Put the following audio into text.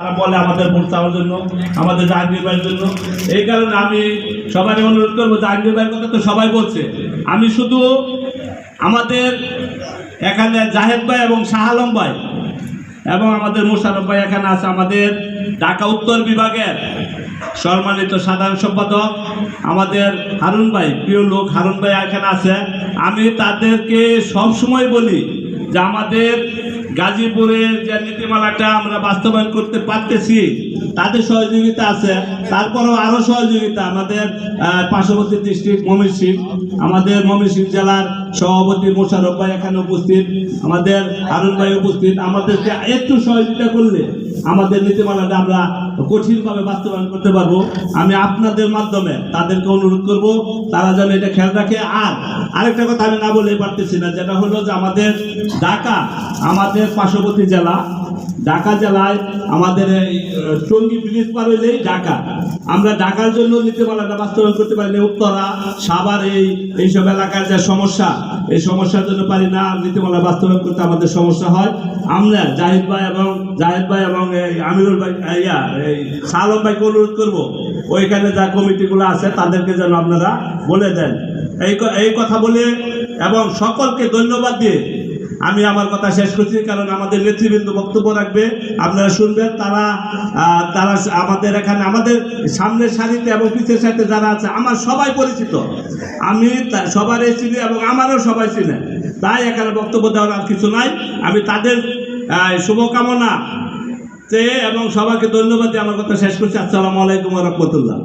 তারা বলে আমাদের ভোট চাওয়ার জন্য, আমাদের জাহাঙ্গীর ভাইয়ের জন্য। এই কারণে আমি সবাই অনুরোধ করব, জাহাঙ্গীর ভাইয়ের কথা তো সবাই বলছে। আমি শুধু আমাদের এখানে জাহেদ ভাই এবং শাহ আলম ভাই এবং আমাদের মোশারফ ভাই এখানে আছে, আমাদের ঢাকা উত্তর বিভাগের সম্মানিত সাধারণ সম্পাদক, আমাদের হারুন ভাই, প্রিয় লোক হারুন ভাই এখানে আছে। আমি তাদেরকে সব সময় বলি যে আমাদের গাজীপুরের যে নীতিমালাটা আমরা বাস্তবায়ন করতে পারতেছি তাদের সহযোগিতা আছে। তারপরেও আরও সহযোগিতা আমাদের পার্শ্ববর্তী ডিস্ট্রিক্ট ময়মনসিং আমাদের ময়মনসিং জেলার সভাপতি মোশারফ ভাই এখানে উপস্থিত, আমাদের হারুন ভাই উপস্থিত। আমাদেরকে একটু সহযোগিতা করলে আমাদের নীতিমালাটা আমরা কঠিনভাবে বাস্তবায়ন করতে পারব। আমি আপনাদের মাধ্যমে তাদেরকে অনুরোধ করব, তারা যেন এটা খেয়াল রাখে। আর আরেকটা কথা আমি না বলে পারতেছি না, যেটা হলো যে আমাদের ঢাকা, আমাদের পার্শ্ববর্তী জেলা, ঢাকা জেলায় আমাদের এই টঙ্গী ব্রিজ পার হইলেই ঢাকা। আমরা ঢাকার জন্য নীতিমালাটা বাস্তবায়ন করতে পারি না উত্তরা, সাভার, এই, এইসব এলাকার যে সমস্যা, এই সমস্যার জন্য পারি না নীতিমালা বাস্তবায়ন করতে আমাদের সমস্যা হয়। আমরা জাহিদ ভাই এবং, জাহিদ ভাই এবং এই আমিরুল ভাই ইয়া, এই সালম ভাইকে অনুরোধ করব, ওইখানে যা কমিটিগুলো আছে তাদেরকে যেন আপনারা বলে দেন। এই এই কথা বলে এবং সকলকে ধন্যবাদ দিয়ে আমি আমার কথা শেষ করছি, কারণ আমাদের নেতৃবৃন্দ বক্তব্য রাখবে। আপনারা শুনবেন, তারা তারা আমাদের এখানে, আমাদের সামনের সারিতে এবং পিছের সাথে যারা আছে, আমার সবাই পরিচিত। আমি সবারই চিনি এবং আমারও সবাই চিনে। তাই এখানে বক্তব্য দেওয়ার আর কিছু নাই। আমি তাদের শুভকামনা চেয়ে এবং সবাইকে ধন্যবাদ দিয়ে আমার কথা শেষ করছি। আসসালামু আলাইকুম রহমতুল্লাহ।